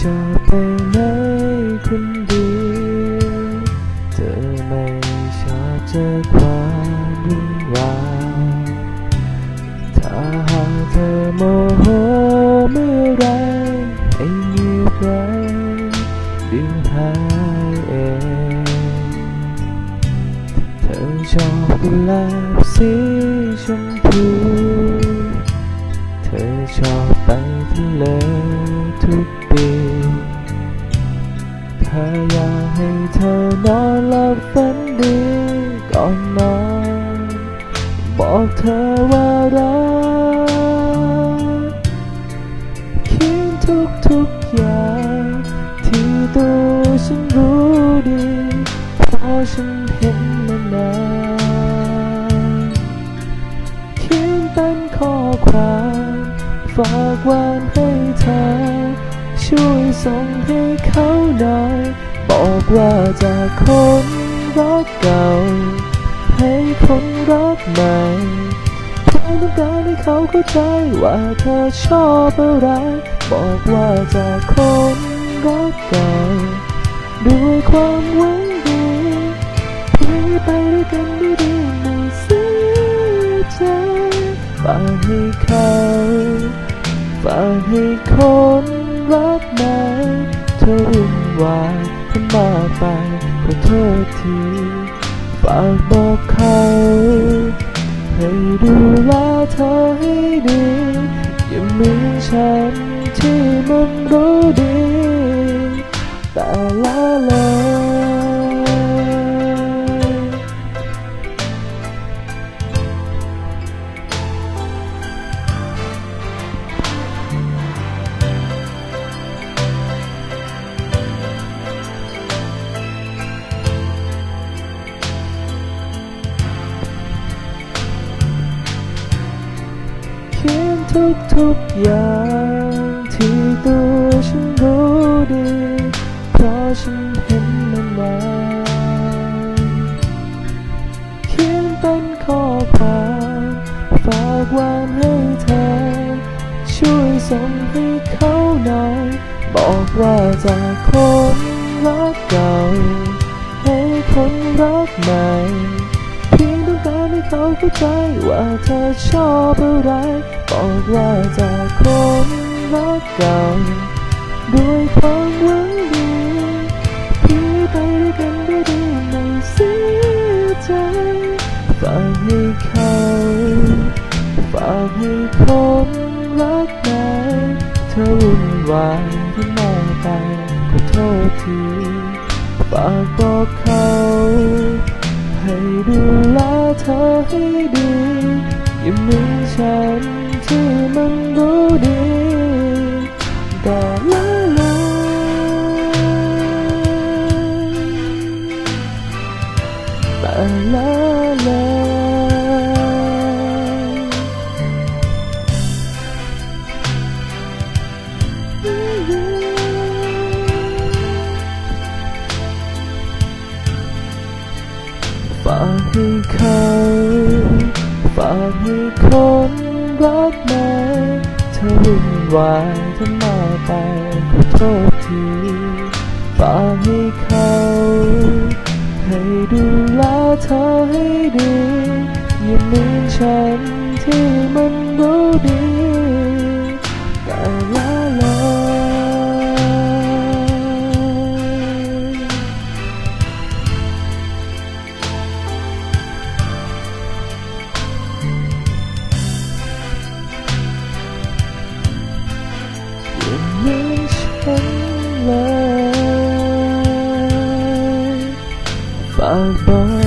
ชอบไปไหนคนเดียวเธอไม่ชอบเจอความวุ่นวายถ้าหากเธอโมโหเมื่อไรให้เงียบไว้เดี๋ยวหายเองเธอชอบกุหลาบสีชมพูเธอชอบไปทะเล ธอว่ารักเขียนทุกทุกอย่าง ที่ตัวฉันรู้ดี เพราะฉันเห็นมานานเขียนเป็นข้อความฝากวานให้เธอ ช่วยส่งให้เขาหน่อย บอกว่าจากคนรักเก่าให้คนรักใหม่ ต้องการให้เขาเข้าใจว่าเธอชอบอะไร บอกว่าจากคนรักเก่าด้วยความหวังดีเพื่ไปด้วยกันด้ดีไม่เสียใจฝากให้เขาฝากให้คนรักใหมเธอวุ่นวายทำมาไปขอโทษทีฝากบอกเขา ให้ดูแลเธอให้ดี อย่าเหมือนฉันที่มันรู้ดี แต่ละเลย ขียนทุกทุกๆอย่างที่ตัวฉันรู้ดี เพราะฉันเห็นมันนาเขียนเป็นข้อความฝากวานให้เธอ ช่วยส่งให้เขาหน่อย บอกว่าจากคนรักเก่า ให้คนรักใหม่ เขาเข้าใจว่าเธอชอบอะไร บอกว่าจากคนรักเก่าด้วยความหวังดีเพี่ไปด้วยกันได้ดีไม่เสียใจฝากให้เขาฝากให้คนรักใหม่เธอวุ่นวายที่มากไปขอโทษทีฝากบอกเขา เธอให้ดีอย่าเหมือนฉันที่มันรู้ากให้เขาฝากให้คนรักใหมเธอวุ่นวายทำมาไปขอโทษทีฝากให้เขาให้ดูแลเธอให้ดีอย่าเหมือนฉันที่มันรู้ดีแต่ Five bars.